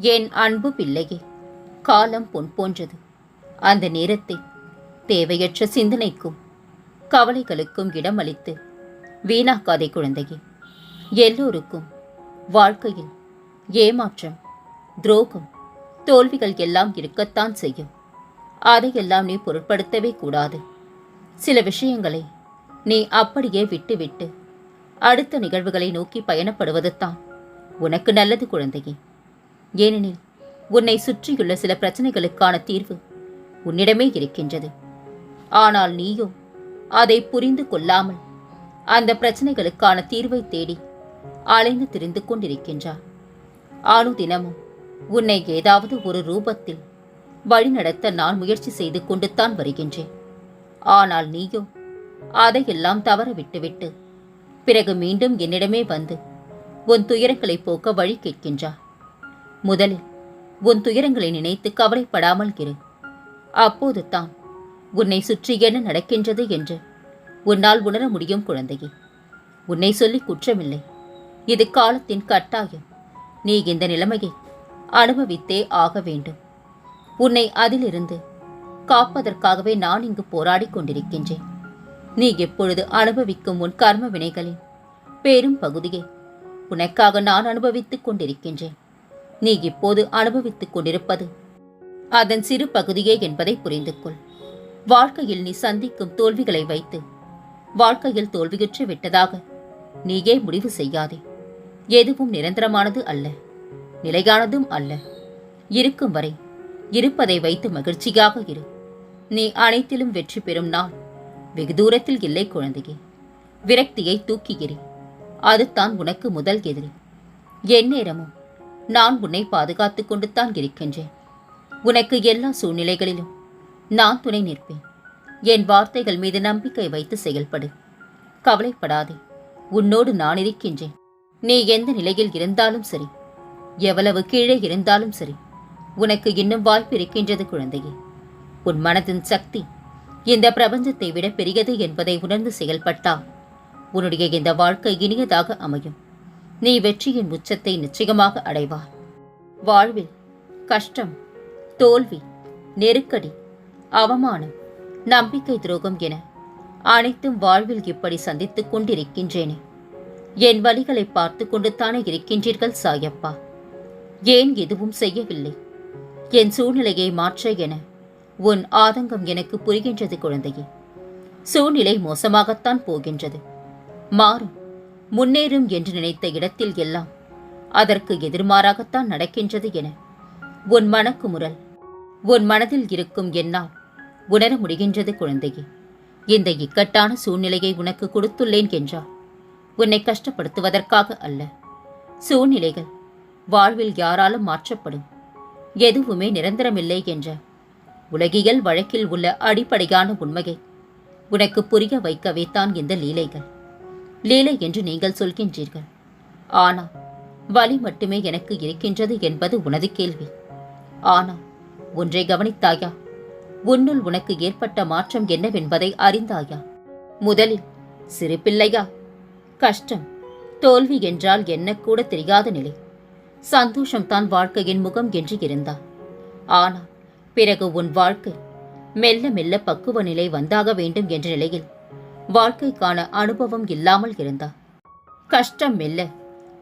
என் அன்பு பிள்ளையே காலம் பொன் போன்றது. அந்த நேரத்தை தேவையற்ற சிந்தனைக்கும் கவலைகளுக்கும் இடமளித்து வீணாக்காதே குழந்தையே எல்லோருக்கும் வாழ்க்கையில் ஏமாற்றம் துரோகம் தோல்விகள் எல்லாம் இருக்கத்தான் செய்யும். அதையெல்லாம் நீ பொருட்படுத்தவே கூடாது. சில விஷயங்களை நீ அப்படியே விட்டுவிட்டு அடுத்த நிகழ்வுகளை நோக்கி பயணப்படுவது தான் உனக்கு நல்லது குழந்தையே. ஏனெனில் உன்னை சுற்றியுள்ள சில பிரச்சனைகளுக்கான தீர்வு உன்னிடமே இருக்கின்றது. ஆனால் நீயோ அதை புரிந்து கொள்ளாமல் அந்த பிரச்சனைகளுக்கான தீர்வை தேடி அலைந்து திரிந்து கொண்டிருக்கின்றார் ஆணு தினமும் உன்னை ஏதாவது ஒரு ரூபத்தில் வழிநடத்த நான் முயற்சி செய்து கொண்டுத்தான் வருகின்றேன். ஆனால் நீயோ அதையெல்லாம் தவற விட்டுவிட்டு பிறகு மீண்டும் என்னிடமே வந்து உன் துயரங்களை போக்க வழி கேட்கின்றார் முதலில் உன் துயரங்களை நினைத்து கவலைப்படாமல் இரு. அப்போது தான் உன்னை சுற்றி என்ன நடக்கின்றது என்று உன்னால் உணர முடியும் குழந்தையே. உன்னை சொல்லி குற்றமில்லை. இது காலத்தின் கட்டாயம். நீ இந்த நிலைமையை அனுபவித்தே ஆக வேண்டும். உன்னை அதிலிருந்து காப்பதற்காகவே நான் இங்கு போராடிக் கொண்டிருக்கின்றேன். நீ எப்பொழுது அனுபவிக்கும் உன் கர்ம வினைகளின் பெரும் பகுதியை உனக்காக நான் அனுபவித்துக் கொண்டிருக்கின்றேன். நீ இப்போது அனுபவித்துக் கொண்டிருப்பது. அதன் சிறு பகுதியே என்பதை புரிந்து கொள். வாழ்க்கையில் நீ சந்திக்கும் தோல்விகளை வைத்து வாழ்க்கையில் தோல்வியுற்று விட்டதாக நீயே முடிவு செய்யாதே. எதுவும் நிரந்தரமானது அல்ல நிலையானதும் அல்ல. இருக்கும் வரை இருப்பதை வைத்து மகிழ்ச்சியாக இரு. நீ அனைத்திலும் வெற்றி பெறும் நாள். வெகு தூரத்தில் இல்லை குழந்தையே. விரக்தியை தூக்கி எறி அதுதான் உனக்கு முதல் எதிரி. எந்நேரமும் நான் உன்னை பாதுகாத்துக் கொண்டு தான் இருக்கின்றேன். உனக்கு எல்லா சூழ்நிலைகளிலும் நான் துணை நிற்பேன். என் வார்த்தைகள் மீது நம்பிக்கை வைத்து செயல்படு. கவலைப்படாதே. உன்னோடு நான் இருக்கின்றேன். நீ எந்த நிலையில் இருந்தாலும் சரி. எவ்வளவு கீழே இருந்தாலும் சரி. உனக்கு இன்னும் வாய்ப்பு இருக்கின்றது குழந்தையே. உன் மனதின் சக்தி இந்த பிரபஞ்சத்தை விட பெரியது என்பதை உணர்ந்து செயல்பட்டால் உன்னுடைய இந்த வாழ்க்கை இனியதாக அமையும். நீ வெற்றியின் உச்சத்தை நிச்சயமாக அடைவாய். வாழ்வில் கஷ்டம் தோல்வி நெருக்கடி அவமானம் நம்பிக்கை துரோகம் என அனைத்தும் வாழ்வில் இப்படி சந்தித்துக் கொண்டிருக்கின்றேனே. என் வழிகளை பார்த்து கொண்டுத்தானே இருக்கின்றீர்கள் சாயப்பா. ஏன் எதுவும் செய்யவில்லை? என் சூழ்நிலையை மாற்ற என உன் ஆதங்கம் எனக்கு புரிகின்றது குழந்தையே. சூழ்நிலை மோசமாகத்தான் போகின்றது. மாறும். முன்னேறும் என்று நினைத்த இடத்தில் எல்லாம் அதற்கு எதிர்மாறாகத்தான் நடக்கின்றது என உன் மனக்குமுறல் உன் மனதில் இருக்கும் என்னால் உணர முடிகின்றது குழந்தையே. இந்த இக்கட்டான சூழ்நிலையை உனக்கு கொடுத்துள்ளேன் என்றால் உன்னை கஷ்டப்படுத்துவதற்காக அல்ல. சூழ்நிலைகள் வாழ்வில் யாராலும் மாற்றப்படும். எதுவுமே நிரந்தரமில்லை என்ற உலகியல் வழக்கில் உள்ள அடிப்படையான உண்மையை உனக்கு புரிய வைக்கவே தான் இந்த லீலைகள். லீலை என்று நீங்கள் சொல்கின்றீர்கள். ஆனால் வலி மட்டுமே எனக்கு இருக்கின்றது என்பது உனது கேள்வி. ஆனால் ஒன்றை கவனித்தாயா? உன்னுள் உனக்கு ஏற்பட்ட மாற்றம் என்னவென்பதை அறிந்தாயா? முதலில் சிறு பிள்ளையா கஷ்டம் தோல்வி என்றால் என்ன கூட தெரியாத நிலை. சந்தோஷம்தான் வாழ்க்கையின் முகம் என்று இருந்தார் ஆனால் பிறகு உன் வாழ்க்கை மெல்ல மெல்ல பக்குவ நிலை வந்தாக வேண்டும் என்ற நிலையில் வாழ்க்கைக்கான அனுபவம் இல்லாமல் இருந்தார். கஷ்டம் மெல்ல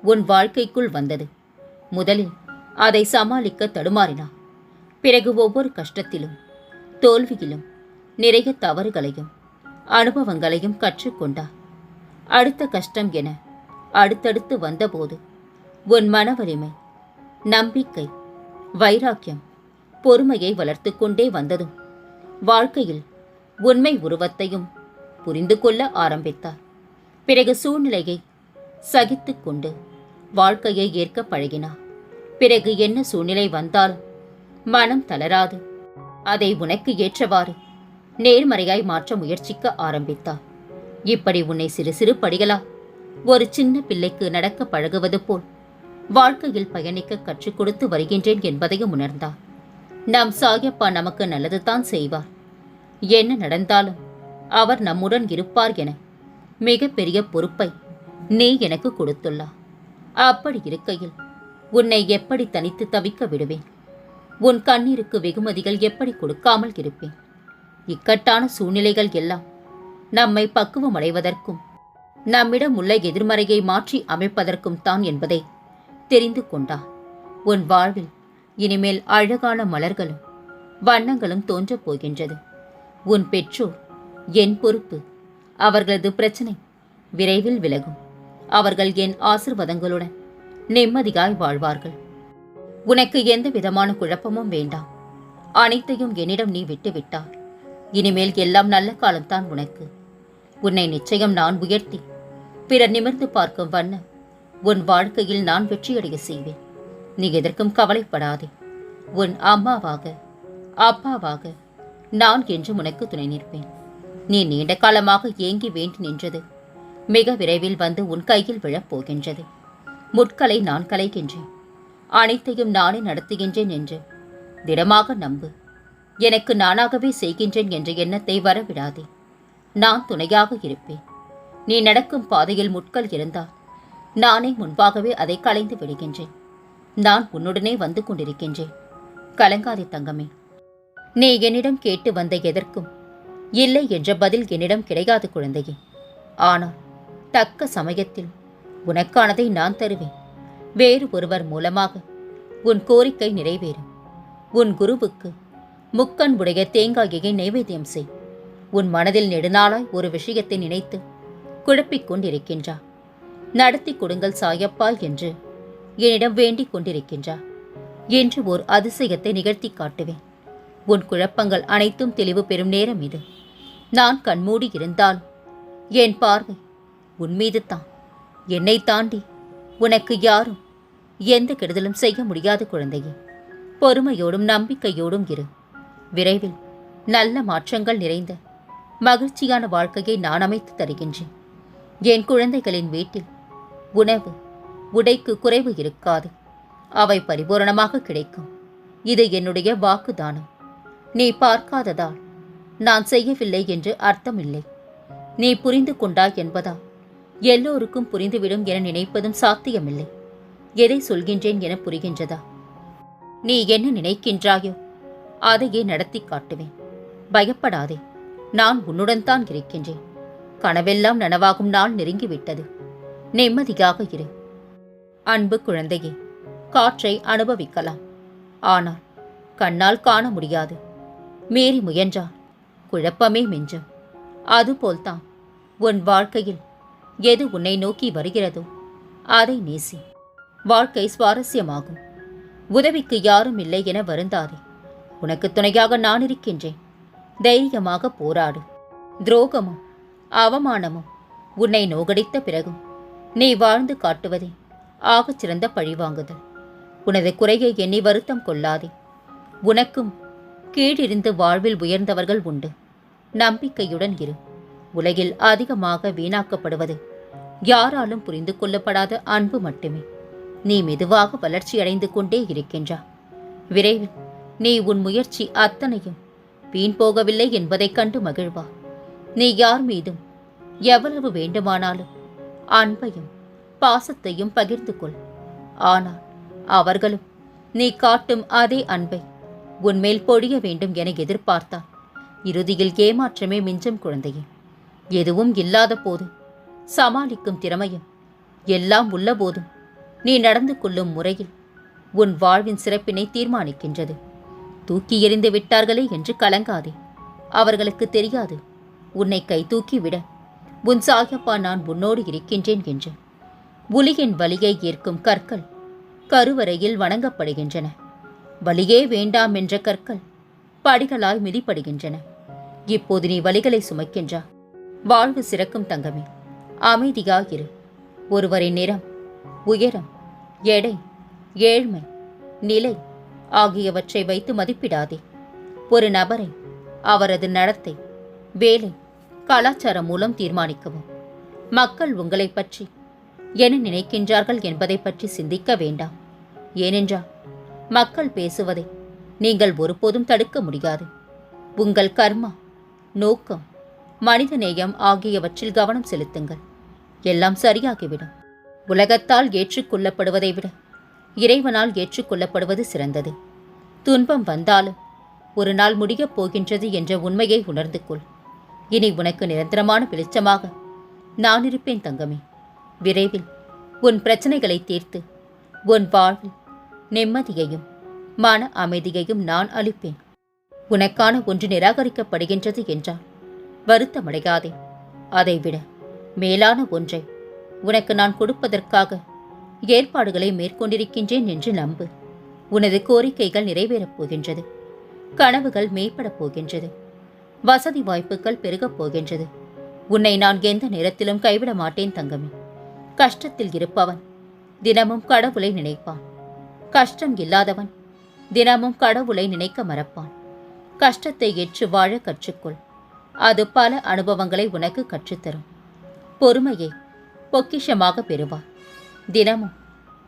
உன் வாழ்க்கைக்குள் வந்தது. முதலில் அதை சமாளிக்க தடுமாறினா பிறகு ஒவ்வொரு கஷ்டத்திலும் தோல்வியிலும் நிறைய தவறுகளையும் அனுபவங்களையும் கற்றுக்கொண்டார். அடுத்த கஷ்டம் என அடுத்தடுத்து வந்தபோது உன் மன வலிமை நம்பிக்கை வைராக்கியம் பொறுமையை வளர்த்து கொண்டே வந்ததும் வாழ்க்கையில் உண்மை உருவத்தையும் புரிந்து கொள்ள ஆரம்பித்தார். பிறகு சூழ்நிலையை சகித்துக் கொண்டு வாழ்க்கையை ஏற்க பழகினார். பிறகு என்ன சூழ்நிலை வந்தாலும் மனம் தளராது. அதை உனக்கு ஏற்றவாறு நேர்மறையாய் மாற்ற முயற்சிக்க ஆரம்பித்தார். இப்படி உன்னை சிறு சிறு படிகளா ஒரு சின்ன பிள்ளைக்கு நடக்க பழகுவது போல் வாழ்க்கையில் பயணிக்க கற்றுக் கொடுத்து வருகின்றேன் என்பதையும் உணர்ந்தார். நம் சாயப்பா நமக்கு நல்லதுதான் செய்வார். என்ன நடந்தாலும் அவர் நம்முடன் இருப்பார் என. மிகப்பெரிய பொறுப்பை நீ எனக்கு கொடுத்துள்ளார் அப்படி இருக்கையில் உன்னை எப்படி தனித்து தவிக்க விடுவேன்? உன் கண்ணீருக்கு வெகுமதிகள் எப்படி கொடுக்காமல் இருப்பேன்? இக்கட்டான சூழ்நிலைகள் எல்லாம் நம்மை பக்குவமடைவதற்கும் நம்மிடம் உள்ள எதிர்மறையை மாற்றி அமைப்பதற்கும் தான் என்பதை தெரிந்து கொண்டா. உன் வாழ்வில் இனிமேல் அழகான மலர்களும் வண்ணங்களும் தோன்றப் போகின்றது. உன் பெற்றோர் என் பொறுப்பு. அவர்களது பிரச்சனை விரைவில் விலகும். அவர்கள் என் ஆசிர்வாதங்களுடன் நிம்மதியாய் வாழ்வார்கள். உனக்கு எந்த விதமான குழப்பமும் வேண்டாம். அனைத்தையும் என்னிடம் நீ விட்டுவிட்டாய் இனிமேல் எல்லாம் நல்ல காலம்தான் உனக்கு. உன்னை நிச்சயம் நான் உயர்த்தி பிறர் நிமிர்ந்து பார்க்கும் வண்ண உன் வாழ்க்கையில் நான் வெற்றியடைய செய்வேன். நீ எதற்கும் கவலைப்படாதே. உன் அம்மாவாக அப்பாவாக நான் என்று உனக்கு துணை நிற்பேன். நீ நீண்ட காலமாக ஏங்கி வேண்டி நின்றது. மிக விரைவில் வந்து உன் கையில் விழப் போகின்றது. முட்களை நான் கலைகின்றேன். அனைத்தையும் நானே நடத்துகின்றேன் என்று திடமாக நம்பு. எனக்கு நானாகவே செய்கின்றேன் என்ற எண்ணத்தை வரவிடாதே. நான் துணையாக இருப்பேன். நீ நடக்கும் பாதையில் முட்கள் இருந்தால் நானே முன்பாகவே அதை களைந்து விடுகின்றேன். நான் உன்னுடனே வந்து கொண்டிருக்கின்றேன். கலங்காதே தங்கமே. நீ என்னிடம் கேட்டு வந்த எதற்கும் இல்லை என்ற பதில் என்னிடம் கிடையாது குழந்தையே. ஆனால் தக்க சமயத்தில் உனக்கானதை நான் தருவேன். வேறு ஒருவர் மூலமாக உன் கோரிக்கை நிறைவேறும். உன் குருவுக்கு முக்கண் உடைய தேங்காயை நைவேத்தியம் செய். உன் மனதில் நெடுநாளாய் ஒரு விஷயத்தை நினைத்து குழப்பிக் கொண்டிருக்கின்றார் நடத்தி கொடுங்கள் சாயப்பா என்று என்னிடம் வேண்டிக் கொண்டிருக்கின்றார் என்று ஓர் அதிசயத்தை நிகழ்த்தி காட்டுவேன். உன் குழப்பங்கள் அனைத்தும் தெளிவு பெறும் நேரம் இது. நான் கண்மூடி இருந்தால். என் பார்வை உன்மீது தான் என்னை தாண்டி உனக்கு யாரும் எந்த கெடுதலும் செய்ய முடியாத குழந்தையே. பொறுமையோடும் நம்பிக்கையோடும் இரு. விரைவில் நல்ல மாற்றங்கள் நிறைந்த மகிழ்ச்சியான வாழ்க்கையை நான் அமைத்து தருகின்றேன். என் குழந்தைகளின் வீட்டில் உணவு உடைக்கு குறைவு இருக்காது. அவை பரிபூரணமாக கிடைக்கும். இது என்னுடைய வாக்குதானம். நீ பார்க்காததால் நான் செய்யவில்லை என்று அர்த்தமில்லை. நீ புரிந்து கொண்டாய் என்பதா? எல்லோருக்கும் புரிந்துவிடும் என நினைப்பதும் சாத்தியமில்லை. எதை சொல்கின்றேன் என புரிகின்றதா? நீ என்ன நினைக்கின்றாயோ அதையே நடத்தி காட்டுவேன். பயப்படாதே நான் உன்னுடன் தான் இருக்கின்றேன். கனவெல்லாம் நனவாகும் நாள் நெருங்கிவிட்டது. நிம்மதியாக இரு. அன்பு குழந்தையே காற்றை அனுபவிக்கலாம். ஆனால் கண்ணால் காண முடியாது. மீறி முயன்றால் குழப்பமே மிஞ்சும். அதுபோல்தான் உன் வாழ்க்கையில் எது உன்னை நோக்கி வருகிறதோ அதை நேசி. வாழ்க்கை சுவாரஸ்யமாகும். உதவிக்கு யாரும் இல்லை என வருந்தாதே. உனக்கு துணையாக நான் இருக்கின்றேன். தைரியமாக போராடு. துரோகமும் அவமானமும் உன்னை நோகடித்த பிறகும் நீ வாழ்ந்து காட்டுவதே ஆகச் சிறந்த பழிவாங்குதல். உனது குறையை எண்ணி வருத்தம் கொள்ளாதே. உனக்கும் கீழிருந்து வாழ்வில் உயர்ந்தவர்கள் உண்டு. நம்பிக்கையுடன் இரு. உலகில் அதிகமாக வீணாக்கப்படுவது யாராலும் புரிந்து கொள்ளப்படாத அன்பு மட்டுமே. நீ மெதுவாக வளர்ச்சியடைந்து கொண்டே இருக்கின்றா. விரைவில் நீ உன் முயற்சி அத்தனையும் வீண் போகவில்லை என்பதைக் கண்டு மகிழ்வா. நீ யார் மீதும் எவ்வளவு வேண்டுமானாலும் அன்பையும் பாசத்தையும் பகிர்ந்து கொள். ஆனால் அவர்களும் நீ காட்டும் அதே அன்பை உன்மேல் பொழிய வேண்டும் என எதிர்பார்த்தால் இறுதியில் ஏமாற்றமே மிஞ்சம் குழந்தையே. எதுவும் இல்லாத போது சமாளிக்கும் திறமையும் எல்லாம் உள்ள போதும் நீ நடந்து கொள்ளும் முறையில் உன் வாழ்வின் சிறப்பினை தீர்மானிக்கின்றது. தூக்கி எறிந்து விட்டார்களே என்று கலங்காதே. அவர்களுக்கு தெரியாது உன்னை கை தூக்கி விட உன் சாயப்பா நான் உன்னோடு இருக்கின்றேன் என்று. புலியின் வலியை ஏற்கும் கற்கள் கருவறையில் வணங்கப்படுகின்றன. வலியே வேண்டாம் என்ற கற்கள் படிகளாய் மிதிப்படுகின்றன. இப்போது நீ வலிகளை சுமைக்கின்றா? வாழ்வு சிறக்கும் தங்கமே அமைதியாயிரு. ஒருவரின் நிறம் உயரம் எடை ஏழ்மை நிலை ஆகியவற்றை வைத்து மதிப்பிடாதே. ஒரு நபரை அவரது நடத்தை வேலை கலாச்சாரம் மூலம் தீர்மானிக்கவும். மக்கள் உங்களைப் பற்றி என்ன நினைக்கின்றார்கள் என்பதை பற்றி சிந்திக்க வேண்டாம். ஏனென்றால் மக்கள் பேசுவதை நீங்கள் ஒருபோதும் தடுக்க முடியாது. உங்கள் கர்மா நோக்கம் மனிதநேயம் ஆகியவற்றில் கவனம் செலுத்துங்கள். எல்லாம் சரியாகிவிடும். உலகத்தால் ஏற்றுக்கொள்ளப்படுவதை விட இறைவனால் ஏற்றுக்கொள்ளப்படுவது சிறந்தது. துன்பம் வந்தாலும் ஒரு நாள் முடியப் போகின்றது என்ற உண்மையை உணர்ந்து கொள். இனி உனக்கு நிரந்தரமான வெளிச்சமாக நான் இருப்பேன் தங்கமே. விரைவில் உன் பிரச்சனைகளை தீர்த்து உன் வாழ்வில் நிம்மதியையும் மன அமைதியையும் நான் அளிப்பேன். உனக்கான ஒன்று நிராகரிக்கப்படுகின்றது என்றால் வருத்தமடையாதே. அதைவிட மேலான ஒன்றை உனக்கு நான் கொடுப்பதற்காக ஏற்பாடுகளை மேற்கொண்டிருக்கின்றேன் என்று நம்பு. உனது கோரிக்கைகள் நிறைவேறப் போகின்றது. கனவுகள் மேம்படப் போகின்றது. வசதி வாய்ப்புகள் பெருகப் போகின்றது. உன்னை நான் எந்த நேரத்திலும் கைவிட மாட்டேன் தங்கமே. கஷ்டத்தில் இருப்பவன் தினமும் கடவுளை நினைப்பான். கஷ்டம் இல்லாதவன். தினமும் கடவுளை நினைக்க மறப்பான். கஷ்டத்தை ஏற்று வாழ கற்றுக்கொள். அது பல அனுபவங்களை உனக்கு கற்றுத்தரும். பொறுமையை பொக்கிஷமாக பெறுவார். தினமும்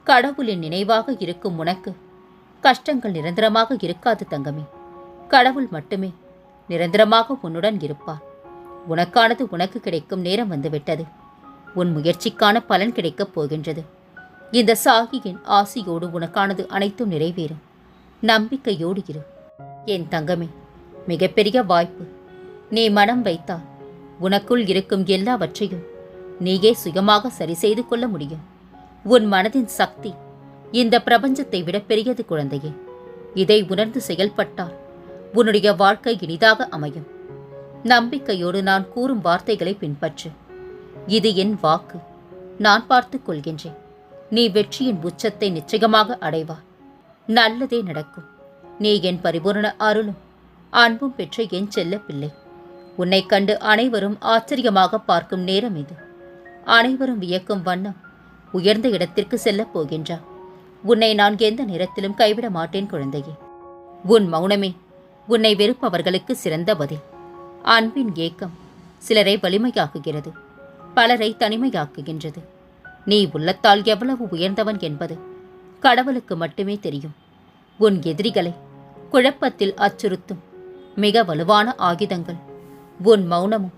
கடவுளின் நினைவாக இருக்கும் உனக்கு கஷ்டங்கள் நிரந்தரமாக இருக்காது தங்கமே. கடவுள் மட்டுமே நிரந்தரமாக உன்னுடன் இருப்பார். உனக்கானது உனக்கு கிடைக்கும் நேரம் வந்துவிட்டது. உன் முயற்சிக்கான பலன் கிடைக்கப் போகின்றது. இந்த சாகியின் ஆசியோடு உனக்கானது அனைத்தும் நிறைவேறும். நம்பிக்கையோடு இரு. என் தங்கமே மிகப்பெரிய வாய்ப்பு. நீ மனம் வைத்தால் உனக்குள் இருக்கும் எல்லாவற்றையும் நீயே சுயமாக சரி செய்து கொள்ள முடியும். உன் மனதின் சக்தி இந்த பிரபஞ்சத்தை விட பெரியது குழந்தையே. இதை உணர்ந்து செயல்பட்டால் உன்னுடைய வாழ்க்கை இனிதாக அமையும். நம்பிக்கையோடு நான் கூறும் வார்த்தைகளை பின்பற்று. இது என் வாக்கு. நான் பார்த்துக் கொள்கின்றேன். நீ வெற்றியின் உச்சத்தை நிச்சயமாக அடைவாய் நல்லதே நடக்கும். நீ என் பரிபூரண அருளும் அன்பும் பெற்ற என் செல்ல பிள்ளை உன்னைக் கண்டு அனைவரும் ஆச்சரியமாக பார்க்கும் நேரம் இது. அனைவரும் வியக்கும் வண்ணம் உயர்ந்த இடத்திற்கு செல்லப் போகின்றார் உன்னை நான் எந்த நேரத்திலும் கைவிட மாட்டேன் குழந்தையே. உன் மௌனமே உன்னை வெறுப்பவர்களுக்கு சிறந்த பதில். அன்பின் ஏக்கம் சிலரை வலிமையாக்குகிறது பலரை தனிமையாக்குகின்றது. நீ உள்ளத்தால் எவ்வளவு உயர்ந்தவன் என்பது கடவுளுக்கு மட்டுமே தெரியும். உன் எதிரிகளை குழப்பத்தில் அச்சுறுத்தும் மிக வலுவான ஆயுதங்கள். உன் மௌனமும்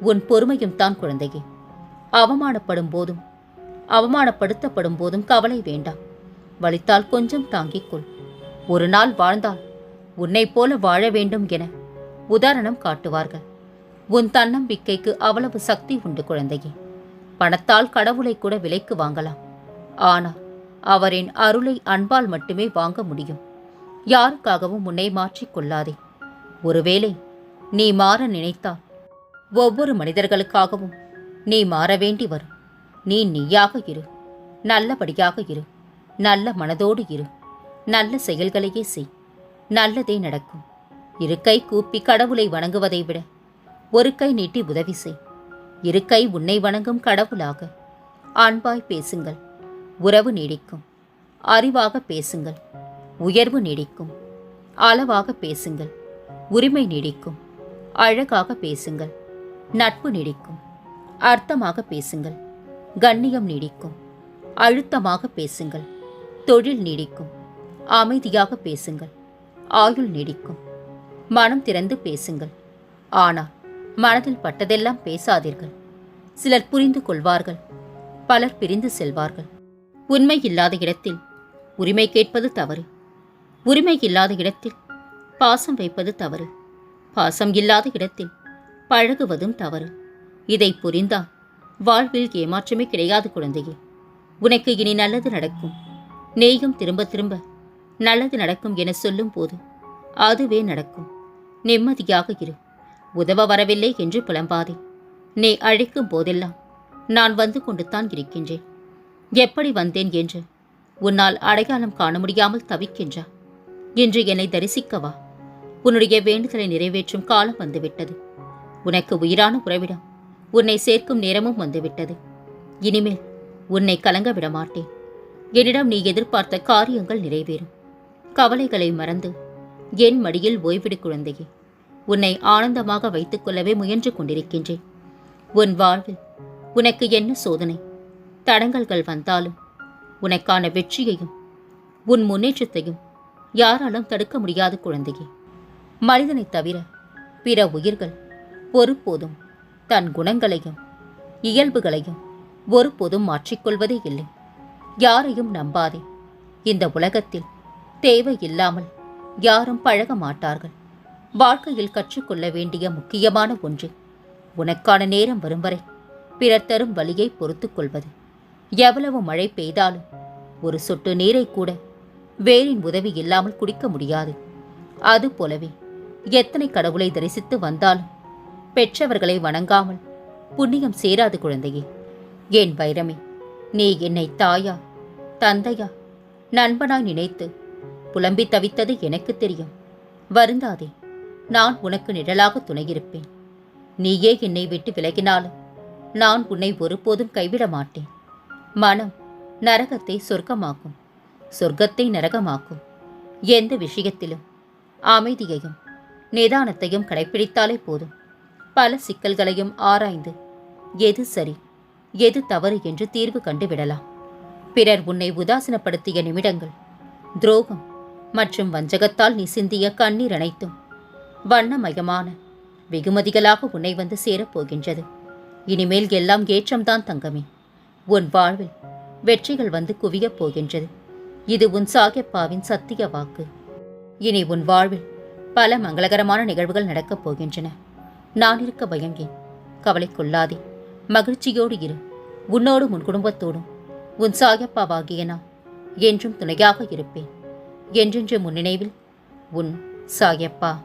உன் பொறுமையும் தான் குழந்தையே. அவமானப்படும் போதும் அவமானப்படுத்தப்படும் போதும் கவலை வேண்டாம். வலித்தால் கொஞ்சம் தாங்கிக் கொள். ஒரு நாள் வாழ்ந்தால் உன்னைப் போல வாழ வேண்டும் என உதாரணம் காட்டுவார்கள். உன் தன்னம்பிக்கைக்கு அவ்வளவு சக்தி உண்டு குழந்தையே. பணத்தால் கடவுளை கூட விலைக்கு வாங்கலாம். ஆனால் அவரின் அருளை அன்பால் மட்டுமே வாங்க முடியும். யாருக்காகவும் உன்னை மாற்றிக் கொள்ளாதே. ஒருவேளை நீ மாற நினைத்தால் ஒவ்வொரு மனிதர்களுக்காகவும் நீ மாற வேண்டி வரும். நீ நீயாக இரு. நல்லபடியாக இரு. நல்ல மனதோடு இரு. நல்ல செயல்களையே செய். நல்லதே நடக்கும். இரு கை கூப்பி கடவுளை வணங்குவதை விட ஒரு கை நீட்டி உதவி செய். இருக்கை உன்னை வணங்கும் கடவுளாக. அன்பாய் பேசுங்கள். உறவு நீடிக்கும். அறிவாக பேசுங்கள். உயர்வு நீடிக்கும். அளவாக பேசுங்கள். உரிமை நீடிக்கும். அழகாக பேசுங்கள். நட்பு நீடிக்கும். அர்த்தமாக பேசுங்கள். கண்ணியம் நீடிக்கும். அழுத்தமாக பேசுங்கள். தொழில் நீடிக்கும். அமைதியாக பேசுங்கள். ஆயுள் நீடிக்கும். மனம் திறந்து பேசுங்கள். ஆனால் மனதில் பட்டதெல்லாம் பேசாதீர்கள். சிலர் புரிந்து கொள்வார்கள். பலர் பிரிந்து செல்வார்கள். உண்மை இல்லாத இடத்தில் உரிமை கேட்பது தவறு. உரிமை இல்லாத இடத்தில் பாசம் வைப்பது தவறு. பாசம் இல்லாத இடத்தில் பழகுவதும் தவறு. இதை புரிந்தால் வாழ்வில் ஏமாற்றமே கிடையாது குழந்தையே. உனக்கு இனி நல்லது நடக்கும். நீயும் திரும்ப திரும்ப நல்லது நடக்கும் என சொல்லும் போது அதுவே நடக்கும். நிம்மதியாக இரு. உதவ வரவில்லை என்று புலம்பாதே. நீ அழைக்கும் போதெல்லாம் நான் வந்து கொண்டுத்தான் இருக்கின்றேன். எப்படி வந்தேன் என்று உன்னால் அடையாளம் காண முடியாமல் தவிக்கின்றா? இன்று என்னை தரிசிக்கவா உன்னுடைய வேண்டுதலை நிறைவேற்றும் காலம் வந்துவிட்டது. உனக்கு உயிரான உறவிடம் உன்னை சேர்க்கும் நேரமும் வந்துவிட்டது. இனிமேல் உன்னை கலங்க விடமாட்டேன் என்னிடம் நீ எதிர்பார்த்த காரியங்கள் நிறைவேறும். கவலைகளை மறந்து என் மடியில் ஓய்விடு குழந்தையே. உன்னை ஆனந்தமாக வைத்துக் கொள்ளவே முயன்று கொண்டிருக்கின்றேன். உன் வாழ்வில் உனக்கு என்ன சோதனை? தடங்கல்கள் வந்தாலும் உனக்கான வெற்றியையும் உன் முன்னேற்றத்தையும் யாராலும் தடுக்க முடியாத குழந்தையே. மனிதனைத் தவிர பிற உயிர்கள் ஒருபோதும் தன் குணங்களையும் இயல்புகளையும் ஒருபோதும் மாற்றிக்கொள்வதே இல்லை. யாரையும் நம்பாதே. இந்த உலகத்தில் தேவையில்லாமல் யாரும் பழக மாட்டார்கள். வாழ்க்கையில் கற்றுக்கொள்ள வேண்டிய முக்கியமான ஒன்று. உனக்கான நேரம் வரும் வரை பிறர் தரும் வழியை பொறுத்து கொள்வது. எவ்வளவு மழை பெய்தாலும் ஒரு சொட்டு நீரை கூட வேரின் உதவி இல்லாமல் குடிக்க முடியாது. அதுபோலவே எத்தனை கடவுளை தரிசித்து வந்தாலும் பெற்றவர்களை வணங்காமல் புண்ணியம் சேராது குழந்தையே. என் வைரமே நீ என்னை தாயா தந்தையா நண்பனாய் நினைத்து புலம்பி தவித்தது எனக்கு தெரியும். வருந்தாதே நான் உனக்கு நிழலாக துணையிருப்பேன். நீயே என்னை விட்டு விலகினாலும் நான் உன்னை ஒருபோதும் கைவிட மாட்டேன். மனம் நரகத்தை சொர்க்கமாக்கும் சொர்க்கத்தை நரகமாக்கும். எந்த விஷயத்திலும் அமைதியையும் நிதானத்தையும் கடைப்பிடித்தாலே போதும். பல சிக்கல்களையும் ஆராய்ந்து எது சரி எது தவறு என்று தீர்வு கண்டுவிடலாம். பிறர் உன்னை உதாசீனப்படுத்திய நிமிடங்கள் துரோகம் மற்றும் வஞ்சகத்தால் நீ சிந்திய கண்ணீர் அனைத்தும் வண்ணமயமான. வெகுமதிகளாக உன்னை வந்து சேரப்போகின்றது. இனிமேல் எல்லாம் ஏற்றம்தான் தங்கமே. உன் வாழ்வில் வெற்றிகள் வந்து குவியப் போகின்றது. இது உன் சாகியப்பாவின் சத்திய வாக்கு. இனி உன் வாழ்வில் பல மங்களகரமான நிகழ்வுகள் நடக்கப் போகின்றன. நான் இருக்க பயங்கேன் கவலை கொள்ளாதே. மகிழ்ச்சியோடு இரு. உன்னோடும் உன் குடும்பத்தோடும். உன் சாயப்பாவாகிய நான் என்றும் துணையாக இருப்பேன். என்றென்று முன் நினைவில் உன் சாயப்பா